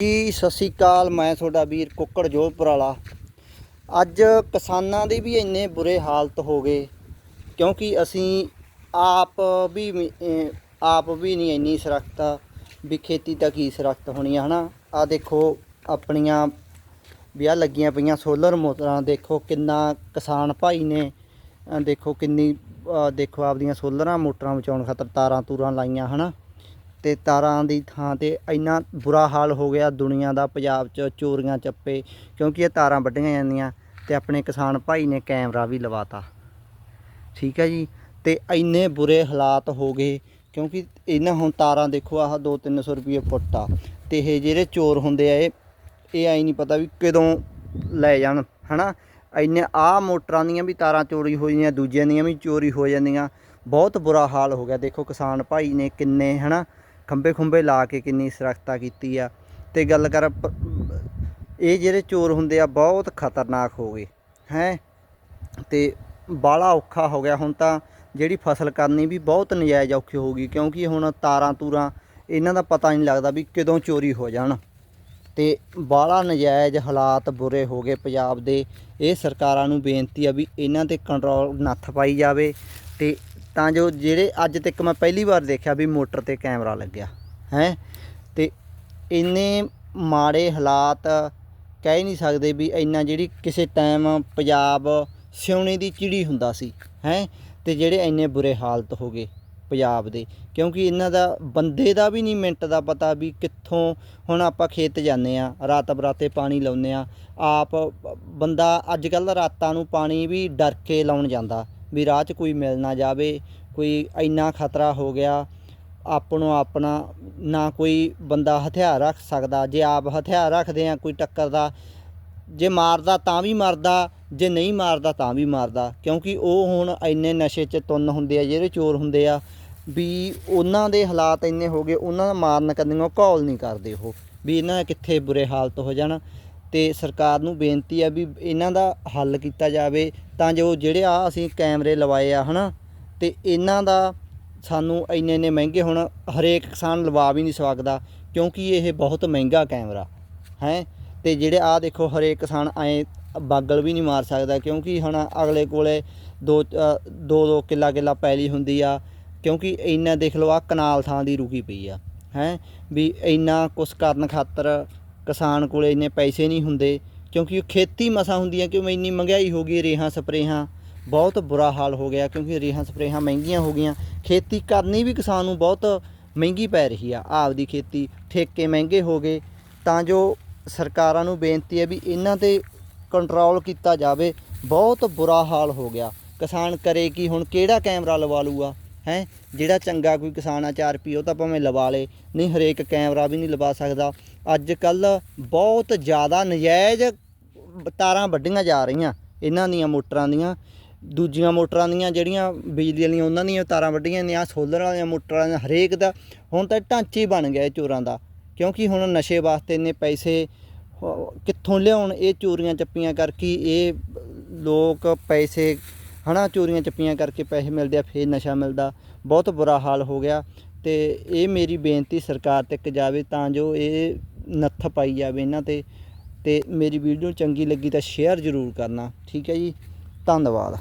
ਜੀ, ਸਤਿ ਸ਼੍ਰੀ ਅਕਾਲ। ਮੈਂ ਤੁਹਾਡਾ ਵੀਰ ਕੁੱਕੜ ਜੋਧਪੁਰ ਵਾਲਾ। ਅੱਜ ਕਿਸਾਨਾਂ ਦੇ ਵੀ ਇੰਨੇ ਬੁਰੇ ਹਾਲਤ ਹੋ ਗਏ, ਕਿਉਂਕਿ ਅਸੀਂ ਆਪ ਵੀ ਆਪ ਵੀ ਨਹੀਂ ਇੰਨੀ ਸੁਰੱਖਿਅਤ ਵੀ ਖੇਤੀ ਤਾਂ ਕੀ ਸੁਰੱਖਿਅਤ ਹੋਣੀ ਹੈ ਹਨਾ? ਆ ਦੇਖੋ, ਆਪਣੀਆਂ ਵਿਆਹ ਲੱਗੀਆਂ ਪਈਆਂ ਸੋਲਰ ਮੋਟਰਾਂ, ਦੇਖੋ ਕਿੰਨਾ ਕਿਸਾਨ ਭਾਈ ਨੇ ਦੇਖੋ ਕਿੰਨੀ ਦੇਖੋ ਆਪਦੀਆਂ ਸੋਲਰਾਂ ਮੋਟਰਾਂ ਬਚਾਉਣ ਖਾਤਰ ਤਾਰਾਂ ਤੂਰਾਂ ਲਾਈਆਂ, ਹਨਾ? ਅਤੇ ਤਾਰਾਂ ਦੀ ਥਾਂ ਤੇ ਇੰਨਾ ਬੁਰਾ ਹਾਲ ਹੋ ਗਿਆ ਦੁਨੀਆ ਦਾ, ਪੰਜਾਬ 'ਚ ਚੋਰੀਆਂ ਚੱਪੇ, ਕਿਉਂਕਿ ਇਹ ਤਾਰਾਂ ਵੱਢੀਆਂ ਜਾਂਦੀਆਂ ਅਤੇ ਆਪਣੇ ਕਿਸਾਨ ਭਾਈ ਨੇ ਕੈਮਰਾ ਵੀ ਲਵਾਤਾ। ਠੀਕ ਹੈ ਜੀ? ਅਤੇ ਇੰਨੇ ਬੁਰੇ ਹਾਲਾਤ ਹੋ ਗਏ, ਕਿਉਂਕਿ ਇਹਨਾਂ ਹੁਣ ਤਾਰਾਂ ਦੇਖੋ, ਆਹ 2-300 ਰੁਪਏ ਫੁੱਟ ਆ। ਤੇ ਇਹ ਜਿਹੜੇ ਚੋਰ ਹੁੰਦੇ ਆ, ਇਹ ਇਹ ਐ ਨਹੀਂ ਪਤਾ ਵੀ ਕਦੋਂ ਲੈ ਜਾਣ, ਹਨਾ? ਇੰਨੇ ਆਹ ਮੋਟਰਾਂ ਦੀਆਂ ਵੀ ਤਾਰਾਂ ਚੋਰੀ ਹੋ ਜਾਂਦੀਆਂ, ਦੂਜਿਆਂ ਦੀਆਂ ਵੀ ਚੋਰੀ ਹੋ ਜਾਂਦੀਆਂ। ਬਹੁਤ ਬੁਰਾ ਹਾਲ ਹੋ ਗਿਆ। ਦੇਖੋ ਕਿਸਾਨ ਭਾਈ ਨੇ ਕਿੰਨੇ, ਹਨਾ? ਖੰਬੇ ਖੁੰਬੇ ਲਾ ਕੇ ਕਿੰਨੀ ਸੁਰੱਖਿਆ ਕੀਤੀ ਆ। ਤੇ ਗੱਲ ਕਰ ਪ- ਇਹ ਜਿਹੜੇ ਚੋਰ ਹੁੰਦੇ ਆ, ਬਹੁਤ ਖਤਰਨਾਕ ਹੋ ਗਏ, ਹੈ। ਤੇ ਬਾਲਾ ਔਖਾ ਹੋ ਗਿਆ। ਹੁਣ ਤਾਂ ਜਿਹੜੀ ਫਸਲ ਕਰਨੀ ਵੀ ਬਹੁਤ ਨਜਾਇਜ਼ ਔਖੀ ਹੋ ਗਈ, ਕਿਉਂਕਿ ਹੁਣ ਤਾਰਾਂ ਤੂਰਾਂ ਇਹਨਾਂ ਦਾ ਪਤਾ ਨਹੀਂ ਲੱਗਦਾ ਵੀ ਕਦੋਂ ਚੋਰੀ ਹੋ ਜਾਣ। ਤੇ ਬਾਲਾ ਨਜਾਇਜ਼ ਹਾਲਾਤ ਬੁਰੇ ਹੋ ਗਏ ਪੰਜਾਬ ਦੇ। ਇਹ ਸਰਕਾਰਾਂ ਨੂੰ ਬੇਨਤੀ ਆ ਵੀ ਇਹਨਾਂ ਤੇ ਕੰਟਰੋਲ ਨੱਥ ਪਾਈ ਜਾਵੇ ਤੇ ਤਾਂ ਜੋ ਜਿਹੜੇ ਅੱਜ ਤੱਕ ਮੈਂ ਪਹਿਲੀ ਵਾਰ ਦੇਖਿਆ ਵੀ ਮੋਟਰ ਤੇ ਕੈਮਰਾ ਲੱਗਿਆ, ਹੈ। ਤੇ ਇੰਨੇ ਮਾੜੇ ਹਾਲਾਤ ਕਹਿ ਨਹੀਂ ਸਕਦੇ ਵੀ ਇੰਨਾ ਜਿਹੜੀ ਕਿਸੇ ਟਾਈਮ ਪੰਜਾਬ ਸਿਉਣੇ ਦੀ ਚਿੜੀ ਹੁੰਦਾ ਸੀ, ਹੈ। ਤੇ ਜਿਹੜੇ ਇੰਨੇ ਬੁਰੇ ਹਾਲਤ ਹੋ ਗਏ ਪੰਜਾਬ ਦੇ, ਕਿਉਂਕਿ ਇਹਨਾਂ ਦਾ ਬੰਦੇ ਦਾ ਵੀ ਨਹੀਂ ਮਿੰਟ ਦਾ ਪਤਾ ਵੀ ਕਿੱਥੋਂ ਹੁਣ ਆਪਾਂ ਖੇਤ ਜਾਂਦੇ ਆ ਰਾਤ ਬਰਾਤੇ ਪਾਣੀ ਲਾਉਂਦੇ ਆ ਆਪ ਬੰਦਾ ਅੱਜ ਕੱਲ ਰਾਤਾਂ ਨੂੰ ਪਾਣੀ ਵੀ ਡਰ ਕੇ ਲਾਉਣ ਜਾਂਦਾ। ਵੀ ਰਾਹ 'ਚ ਕੋਈ ਮਿਲ ਨਾ ਜਾਵੇ, ਕੋਈ ਇੰਨਾ ਖਤਰਾ ਹੋ ਗਿਆ, ਆਪਣੋ ਆਪਣਾ ਨਾ ਕੋਈ ਬੰਦਾ ਹਥਿਆਰ ਰੱਖ ਸਕਦਾ। ਜੇ ਆਪ ਹਥਿਆਰ ਰੱਖਦੇ ਆ ਕੋਈ ਟੱਕਰ ਦਾ, ਜੇ ਮਾਰਦਾ ਤਾਂ ਵੀ ਮਰਦਾ, ਜੇ ਨਹੀਂ ਮਾਰਦਾ ਤਾਂ ਵੀ ਮਾਰਦਾ। ਕਿਉਂਕਿ ਉਹ ਹੁਣ ਇੰਨੇ ਨਸ਼ੇ 'ਚ ਤੁੰਨ ਹੁੰਦੇ ਆ, ਜਿਹੜੇ ਚੋਰ ਹੁੰਦੇ ਆ, ਵੀ ਉਹਨਾਂ ਦੇ ਹਾਲਾਤ ਇੰਨੇ ਹੋ ਗਏ, ਉਹਨਾਂ ਦਾ ਮਾਰਨ ਕੰਨੀਆਂ ਘੌਲ ਨਹੀਂ ਕਰਦੇ ਉਹ, ਵੀ ਇਹਨਾਂ ਦਾ ਕਿੱਥੇ ਬੁਰੇ ਹਾਲਤ ਹੋ ਜਾਣ। ਅਤੇ ਸਰਕਾਰ ਨੂੰ ਬੇਨਤੀ ਆ ਵੀ ਇਹਨਾਂ ਦਾ ਹੱਲ ਕੀਤਾ ਜਾਵੇ ਤਾਂ ਜੋ ਜਿਹੜੇ ਆ ਅਸੀਂ ਕੈਮਰੇ ਲਵਾਏ ਆ ਹੈ ਨਾ ਅਤੇ ਇਹਨਾਂ ਦਾ ਸਾਨੂੰ ਇੰਨੇ ਇੰਨੇ ਮਹਿੰਗੇ ਹੁਣ ਹਰੇਕ ਕਿਸਾਨ ਲਵਾ ਵੀ ਨਹੀਂ ਸਕਦਾ ਕਿਉਂਕਿ ਇਹ ਬਹੁਤ ਮਹਿੰਗਾ ਕੈਮਰਾ, ਹੈ? ਤੇ ਜਿਹੜੇ ਆ ਦੇਖੋ ਹਰੇਕ ਕਿਸਾਨ ਐ ਬਾਗਲ ਵੀ ਨਹੀਂ ਮਾਰ ਸਕਦਾ ਕਿਉਂਕਿ ਹੁਣ ਅਗਲੇ ਕੋਲੇ ਦੋ ਦੋ ਦੋ ਕਿੱਲਾ ਕਿੱਲਾ ਪੈਲੀ ਹੁੰਦੀ ਆ ਕਿਉਂਕਿ ਇੰਨਾ ਦੇਖ ਲਓ ਆ ਕਨਾਲ ਥਾਂ ਦੀ ਰੁਕੀ ਪਈ ਆ, ਹੈ? ਵੀ ਇੰਨਾ ਕੁਛ ਕਰਨ ਖਾਤਰ ਕਿਸਾਨ ਕੋਲੇ ਇੰਨੇ ਪੈਸੇ ਨਹੀਂ ਹੁੰਦੇ, ਕਿਉਂਕਿ ਖੇਤੀ ਮਸਾਂ ਹੁੰਦੀ ਆ ਕਿਉਂ ਇੰਨੀ ਮਹਿੰਗਾਈ ਹੋ ਗਈ ਰੇਹਾਂ ਸਪਰੇਹਾਂ। ਬਹੁਤ ਬੁਰਾ ਹਾਲ ਹੋ ਗਿਆ, ਕਿਉਂਕਿ ਰੇਹਾਂ ਸਪਰੇਹਾਂ ਮਹਿੰਗੀਆਂ ਹੋ ਗਈਆਂ। ਖੇਤੀ ਕਰਨੀ ਵੀ ਕਿਸਾਨ ਨੂੰ ਬਹੁਤ ਮਹਿੰਗੀ ਪੈ ਰਹੀ ਆ ਆਪਦੀ ਖੇਤੀ। ਠੇਕੇ ਮਹਿੰਗੇ ਹੋ ਗਏ, ਤਾਂ ਜੋ ਸਰਕਾਰਾਂ ਨੂੰ ਬੇਨਤੀ ਹੈ ਵੀ ਇਹਨਾਂ ਤੇ ਕੰਟਰੋਲ ਕੀਤਾ ਜਾਵੇ। ਬਹੁਤ ਬੁਰਾ ਹਾਲ ਹੋ ਗਿਆ। ਕਿਸਾਨ ਕਰੇ ਕੀ, ਹੁਣ ਕਿਹੜਾ ਕੈਮਰਾ ਲਵਾ ਲੂਗਾ ਹੈ? ਜਿਹੜਾ ਚੰਗਾ ਕੋਈ ਕਿਸਾਨ ਆ 4 ਰੁਪਏ ਉਹ ਤਾਂ ਭਾਵੇਂ ਲਵਾ ਲੇ। ਨਹੀਂ, ਹਰੇਕ ਕੈਮਰਾ ਵੀ ਨਹੀਂ ਲਵਾ ਸਕਦਾ। ਅੱਜ ਕੱਲ ਬਹੁਤ ਜ਼ਿਆਦਾ ਨਜਾਇਜ਼ ਤਾਰਾਂ ਵੱਢੀਆਂ ਜਾ ਰਹੀਆਂ। ਇਹਨਾਂ ਦੀਆਂ ਮੋਟਰਾਂ ਦੀਆਂ, ਦੂਜੀਆਂ ਮੋਟਰਾਂ ਦੀਆਂ ਜਿਹੜੀਆਂ ਬਿਜਲੀ ਵਾਲੀਆਂ, ਉਹਨਾਂ ਦੀਆਂ ਤਾਰਾਂ ਵੱਢੀਆਂ ਨੇ ਆ ਸੋਲਰ ਵਾਲੀਆਂ ਮੋਟਰਾਂ ਦੀਆਂ ਹਰੇਕ ਦਾ। ਹੁਣ ਤਾਂ ਢਾਂਚੇ ਹੀ ਬਣ ਗਿਆ ਇਹ ਚੋਰਾਂ ਦਾ, ਕਿਉਂਕਿ ਹੁਣ ਨਸ਼ੇ ਵਾਸਤੇ ਇੰਨੇ ਪੈਸੇ ਕਿੱਥੋਂ ਲਿਆਉਣ ਇਹ ਚੋਰੀਆਂ ਚੱਪੀਆਂ ਕਰਕੇ, ਇਹ ਲੋਕ ਪੈਸੇ, ਹਨਾ, ਚੋਰੀਆਂ ਚੱਪੀਆਂ ਕਰਕੇ ਪੈਸੇ ਮਿਲਦੇ ਆ, ਫੇਰ ਨਸ਼ਾ ਮਿਲਦਾ। ਬਹੁਤ ਬੁਰਾ ਹਾਲ ਹੋ ਗਿਆ ਤੇ ਇਹ ਮੇਰੀ ਬੇਨਤੀ ਸਰਕਾਰ ਤੱਕ ਜਾਵੇ ਤਾਂ ਜੋ ਇਹ ਨੱਥ ਪਾਈ ਜਾਵੇ ਇਹਨਾਂ ਤੇ ਤੇ ਮੇਰੀ ਵੀਡੀਓ ਚੰਗੀ ਲੱਗੀ ਤਾਂ ਸ਼ੇਅਰ ਜ਼ਰੂਰ ਕਰਨਾ। ਠੀਕ ਹੈ ਜੀ? ਧੰਨਵਾਦ।